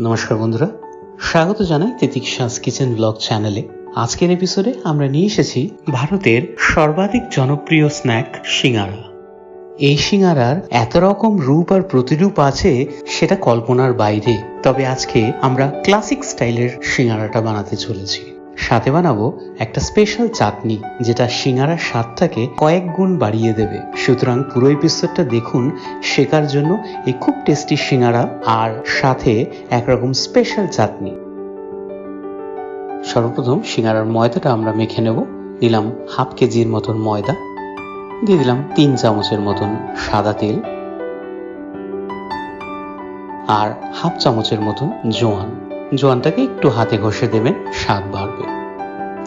নমস্কার বন্ধুরা। স্বাগত জানাই তিতিক্ষাস কিচেন ব্লগ চ্যানেলে। আজকের এপিসোডে আমরা নিয়ে এসেছি ভারতের সর্বাধিক জনপ্রিয় স্ন্যাক সিঙ্গারা। এই সিঙ্গারার এত রকম রূপ আর প্রতিরূপ আছে সেটা কল্পনার বাইরে। তবে আজকে আমরা ক্লাসিক স্টাইলের সিঙ্গারাটা বানাতে চলেছি। সাথে বানাবো একটা স্পেশাল চাটনি, যেটা সিঙ্গারার স্বাদটাকে কয়েক গুণ বাড়িয়ে দেবে। সুতরাং পুরো এপিসোডটা দেখুন, শেখার জন্য এই খুব টেস্টি সিঙ্গারা আর সাথে একরকম স্পেশাল চাটনি। সর্বপ্রথম সিঙ্গারার ময়দাটা আমরা মেখে নেব। দিলাম হাফ কেজির মতন ময়দা। দিয়ে দিলাম তিন চামচের মতন সাদা তেল। আর হাফ চামচের মতন জোয়ান। জোয়ানটাকে একটু হাতে ঘষে দেবেন, স্বাদ বাড়বে।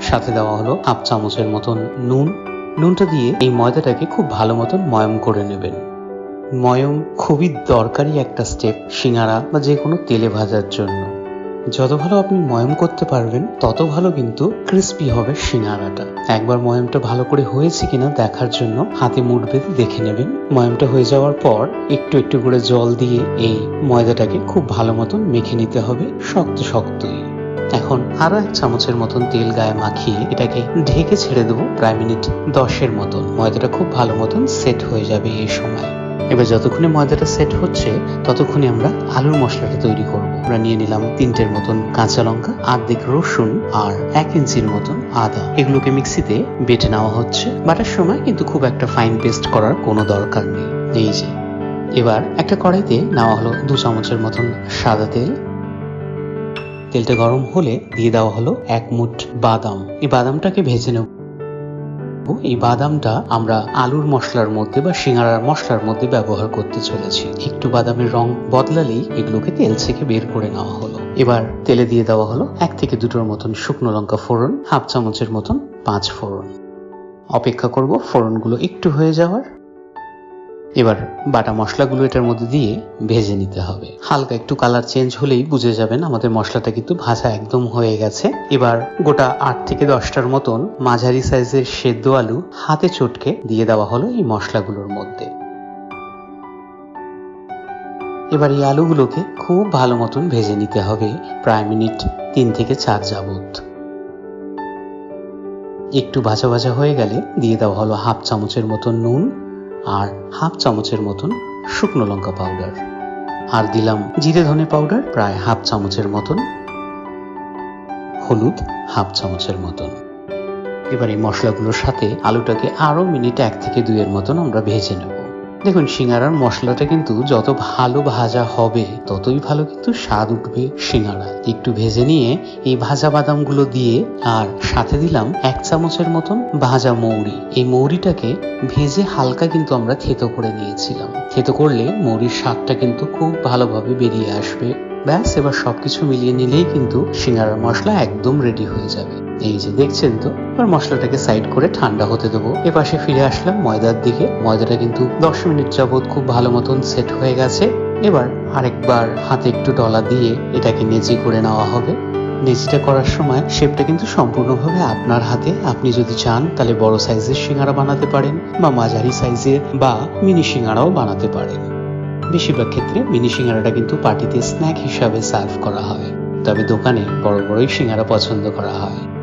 সাথে দেওয়া হলো হাফ চামচের মতন নুন। নুনটা দিয়ে এই ময়দাটাকে খুব ভালো মতন ময়ম করে নেবেন। ময়ম খুবই দরকারি একটা স্টেপ সিঙ্গারা বা যে কোনো তেলে ভাজার জন্য। যত ভালো আপনি ময়ম করতে পারবেন, তত ভালো কিন্তু ক্রিস্পি হবে সিঙ্গারাটা। একবার ময়মটা ভালো করে হয়েছে কিনা দেখার জন্য হাতে মুঠ বেঁধে দেখে নেবেন। ময়মটা হয়ে যাওয়ার পর একটু একটু করে জল দিয়ে এই ময়দাটাকে খুব ভালো মতন মেখে নিতে হবে শক্ত শক্তই। এখন আরও এক চামচের মতন তেল গায়ে মাখিয়ে এটাকে ঢেকে ছেড়ে দেবো প্রায় মিনিট দশের মতন। ময়দাটা খুব ভালো মতন সেট হয়ে যাবে এই সময়। এবার যতক্ষণে ময়দাটা সেট হচ্ছে, ততক্ষণে আমরা আলুর মশলাটা তৈরি করব। আমরা নিয়ে নিলাম তিনটের মতন কাঁচা লঙ্কা, আর্ধেক রসুন আর এক ইঞ্চির মতন আদা। এগুলোকে মিক্সিতে বেটে নেওয়া হচ্ছে। বাটার সময় কিন্তু খুব একটা ফাইন পেস্ট করার কোনো দরকার নেই। এই যে, এবার একটা কড়াইতে নেওয়া হলো দু চামচের মতন সাদা তেল। তেলটা গরম হলে দিয়ে দেওয়া হলো এক মুঠ বাদাম। এই বাদামটাকে ভেজে নেব। এই বাদামটা আমরা আলুর মশলার মধ্যে বা সিঙ্গারার মশলার মধ্যে ব্যবহার করতে চলেছি। একটু বাদামের রং বদলালেই এগুলোকে তেল থেকে বের করে নেওয়া হলো। এবার তেলে দিয়ে দেওয়া হলো এক থেকে দুটোর মতন শুকনো লঙ্কা ফোড়ন, হাফ চামচের মতন পাঁচ ফোড়ন। অপেক্ষা করব ফোড়নগুলো একটু হয়ে যাওয়ার। এবার বাটা মশলাগুলো এটার মধ্যে দিয়ে ভেজে নিতে হবে। হালকা একটু কালার চেঞ্জ হলেই বুঝে যাবেন আমাদের মশলাটা কিন্তু ভাজা একদম হয়ে গেছে। এবার গোটা আট থেকে দশটার মতন মাঝারি সাইজের সেদ্ধ আলু হাতে চটকে দিয়ে দেওয়া হলো এই মশলাগুলোর মধ্যে। এবার এই আলুগুলোকে খুব ভালো মতন ভেজে নিতে হবে প্রায় মিনিট তিন থেকে চার যাবত একটু ভাজা ভাজা হয়ে গেলে দিয়ে দেওয়া হলো হাফ চামচের মতন নুন আর হাফ চামচের মতন শুকনো লঙ্কা পাউডার আর দিলাম জিরে ধনে পাউডার প্রায় হাফ চামচের মতন। হলুদ, হাফ চামচের মতন। এবার এই মশলাগুলোর সাথে আলুটাকে আরও মিনিট এক থেকে দুইয়ের মতন আমরা ভেজে নেব। দেখুন, সিঙ্গারার মশলাটা কিন্তু যত ভালো ভাজা হবে, ততই ভালো কিন্তু স্বাদ উঠবে সিঙ্গারা একটু ভেজে নিয়ে এই ভাজা বাদামগুলো দিয়ে আর সাথে দিলাম এক চামচের মতন ভাজা মৌরি। এই মৌরিটাকে ভেজে হালকা কিন্তু আমরা থেতো করে নিয়েছিলাম। থেতো করলে মৌরির স্বাদটা কিন্তু খুব ভালোভাবে বেরিয়ে আসবে। ব্যাস, এবার সবকিছু মিলিয়ে নিলেই কিন্তু সিঙ্গারার মশলা একদম রেডি হয়ে যাবে। এই যে দেখছেন তো, এবার মশলাটাকে সাইড করে ঠান্ডা হতে দেবো। এ পাশে ফিরে আসলাম ময়দার দিকে। ময়দাটা কিন্তু দশ মিনিট যাবত খুব ভালো মতন সেট হয়ে গেছে। এবার আরেকবার হাতে একটু ডলা দিয়ে এটাকে নেচি করে নেওয়া হবে। নেচিটা করার সময় শেপটা কিন্তু সম্পূর্ণভাবে আপনার হাতে। আপনি যদি চান, তাহলে বড় সাইজের সিঙ্গারা বানাতে পারেন বা মাঝারি সাইজের বা মিনি সিঙ্গারাও বানাতে পারেন। বেশিরভাগ ক্ষেত্রে মিনি সিঙ্গারাটা কিন্তু পার্টিতে স্ন্যাক হিসাবে সার্ভ করা হয়। তবে দোকানে বড় বড়ই সিঙ্গারা পছন্দ করা হয়।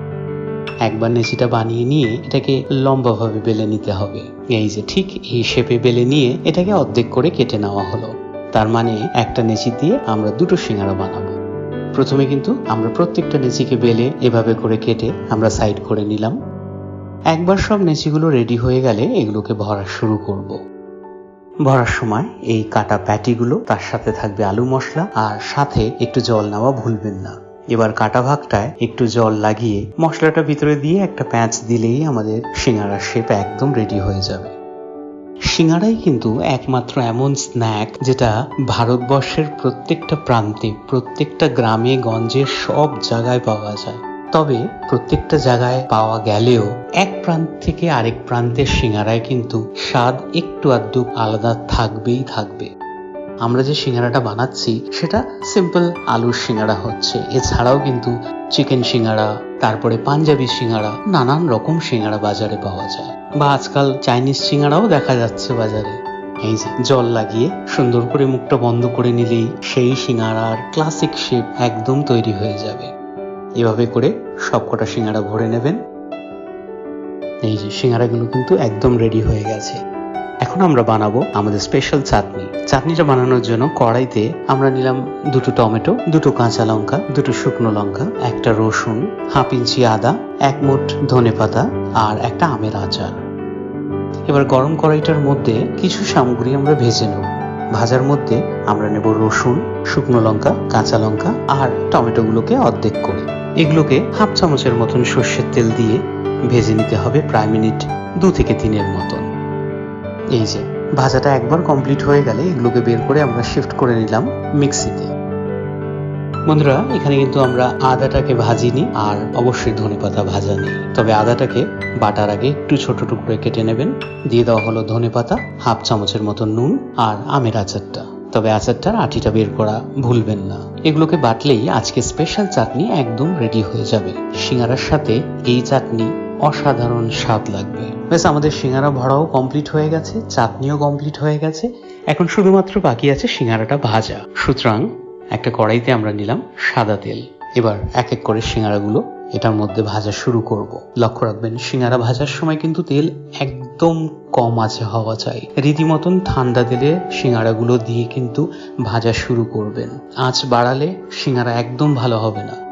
একবার নেচিটা বানিয়ে নিয়ে এটাকে লম্বাভাবে বেলে নিতে হবে। এই যে ঠিক এই শেপে বেলে নিয়ে এটাকে অর্ধেক করে কেটে নেওয়া হলো। তার মানে একটা নেচি দিয়ে আমরা দুটো সিঙ্গারা বানাবো। প্রথমে কিন্তু আমরা প্রত্যেকটা নেচিকে বেলে এভাবে করে কেটে আমরা সাইড করে নিলাম। একবার সব নেচিগুলো রেডি হয়ে গেলে এগুলোকে ভরা শুরু করব। ভরার সময় এই কাটা প্যাটিগুলো তার সাথে থাকবে আলু মশলা আর সাথে একটু জল নেওয়া ভুলবেন না। এবার কাটা ভাগটায় একটু জল লাগিয়ে মশলাটা ভিতরে দিয়ে একটা প্যাঁচ দিলেই আমাদের সিঙ্গারার শেপ একদম রেডি হয়ে যাবে। সিঙ্গারাই কিন্তু একমাত্র এমন স্ন্যাক যেটা ভারতবর্ষের প্রত্যেকটা প্রান্তে, প্রত্যেকটা গ্রামে, গঞ্জে সব জায়গায় পাওয়া যায়। তবে প্রত্যেকটা জায়গায় পাওয়া গেলেও এক প্রান্ত থেকে আরেক প্রান্তের সিঙ্গারায় কিন্তু স্বাদ একটু আধটু আলাদা থাকবেই থাকবে। আমরা যে সিঙ্গারাটা বানাচ্ছি, সেটা সিম্পল আলুর সিঙ্গারা হচ্ছে। এছাড়াও কিন্তু চিকেন সিঙ্গারা, তারপরে পাঞ্জাবি সিঙ্গারা, নানান রকম সিঙ্গারা বাজারে পাওয়া যায়। বা আজকাল চাইনিজ সিঙ্গারাও দেখা যাচ্ছে বাজারে। এই যে, জল লাগিয়ে সুন্দর করে মুখটা বন্ধ করে নিলেই সেই সিঙ্গারার ক্লাসিক শেপ একদম তৈরি হয়ে যাবে। এভাবে করে সবকটা সিঙ্গারা ভরে নেবেন। এই যে, সিঙ্গারাগুলো কিন্তু একদম রেডি হয়ে গেছে। এখন আমরা বানাবো আমাদের স্পেশাল চাটনি। চাটনিটা বানানোর জন্য কড়াইতে আমরা নিলাম দুটো টমেটো, দুটো কাঁচা লঙ্কা, দুটো শুকনো লঙ্কা, একটা রসুন, হাফ ইঞ্চি আদা, এক মুঠ ধনে পাতা আর একটা আমের আচার। এবার গরম কড়াইটার মধ্যে কিছু সামগ্রী আমরা ভেজে নেব। ভাজার মধ্যে আমরা নেব রসুন, শুকনো লঙ্কা, কাঁচা লঙ্কা আর টমেটোগুলোকে অর্ধেক করে। এগুলোকে হাফ চামচের মতন সর্ষের তেল দিয়ে ভেজে নিতে হবে প্রায় মিনিট দু থেকে তিনের মতন। এই যে, ভাজাটা একবার কমপ্লিট হয়ে গেলে এগুলোকে বের করে আমরা শিফট করে নিলাম মিক্সিতে বন্ধুরা, এখানে কিন্তু আমরা আদাটাকে ভাজিনি আর অবশ্যই ধনেপাতা ভাজা নেই। তবে আদাটাকে বাটার আগে একটু ছোট টুকরো কেটে নেবেন। দিয়ে দেওয়া হলো ধনেপাতা হাফ চামচের মতো নুন আর আমের আচারটা। তবে আচারটার আটিটা বের করা ভুলবেন না। এগুলোকে বাটলেই আজকে স্পেশাল চাটনি একদম রেডি হয়ে যাবে। সিঙ্গারার সাথে এই চাটনি অসাধারণ স্বাদ লাগবে। ব্যাস, আমাদের সিঙ্গারা ভরাও কমপ্লিট হয়ে গেছে, চাটনিও কমপ্লিট হয়ে গেছে। এখন শুধুমাত্র বাকি আছে সিঙ্গারাটা ভাজা। সুতরাং একটা কড়াইতে আমরা নিলাম সাদা তেল। এবার এক এক করে সিঙ্গারাগুলো এটার মধ্যে ভাজা শুরু করব। লক্ষ্য রাখবেন, সিঙ্গারা ভাজার সময় কিন্তু তেল একদম কম আছে হওয়া চাই। রীতিমতন ঠান্ডা তেলে সিঙ্গারাগুলো দিয়ে কিন্তু ভাজা শুরু করবেন। আঁচ বাড়ালে সিঙ্গারা একদম ভালো হবে না।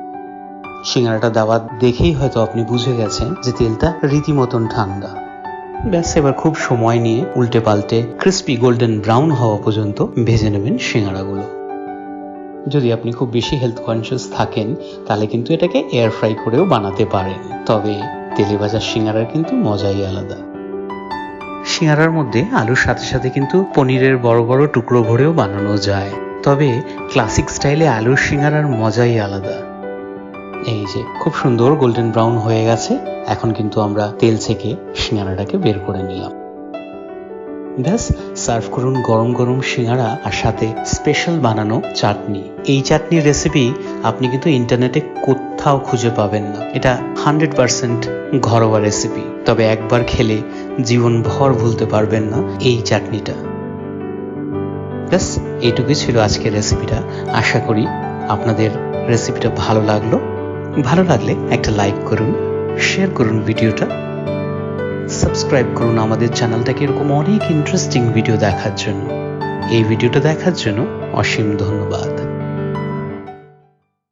সিঙ্গারাটা দেওয়া দেখেই হয়তো আপনি বুঝে গেছেন যে তেলটা রীতিমতন ঠান্ডা। ব্যাস, এবার খুব সময় নিয়ে উল্টে পাল্টে ক্রিস্পি গোল্ডেন ব্রাউন হওয়া পর্যন্ত ভেজে নেবেন সিঙ্গারাগুলো। যদি আপনি খুব বেশি হেলথ কনসিয়াস থাকেন, তাহলে কিন্তু এটাকে এয়ার ফ্রাই করেও বানাতে পারেন। তবে তেলে ভাজা সিঙ্গারার কিন্তু মজাই আলাদা। সিঙ্গারার মধ্যে আলুর সাথে সাথে কিন্তু পনিরের বড় বড় টুকরো ভরেও বানানো যায়। তবে ক্লাসিক স্টাইলে আলুর সিঙ্গারার মজাই আলাদা। এই যে খুব সুন্দর গোল্ডেন ব্রাউন হয়ে গেছে, এখন কিন্তু আমরা তেল থেকে সিঙ্গারাটাকে বের করে নিলাম। ব্যাস, সার্ভ করুন গরম গরম সিঙ্গারা আর সাথে স্পেশাল বানানো চাটনি। এই চাটনির রেসিপি আপনি কিন্তু ইন্টারনেটে কোথাও খুঁজে পাবেন না। এটা হান্ড্রেড পার্সেন্ট ঘরোয়া রেসিপি তবে একবার খেলে জীবন ভর ভুলতে পারবেন না এই চাটনিটা। ব্যাস, এইটুকুই ছিল আজকের রেসিপিটা আশা করি আপনাদের রেসিপিটা ভালো লাগল। ভালো লাগলে একটা লাইক করুন শেয়ার করুন ভিডিওটা। সাবস্ক্রাইব করুন আমাদের চ্যানেলটাকে, এরকম অনেক ইন্টারেস্টিং ভিডিও দেখার জন্য। এই ভিডিওটা দেখার জন্য অসীম ধন্যবাদ।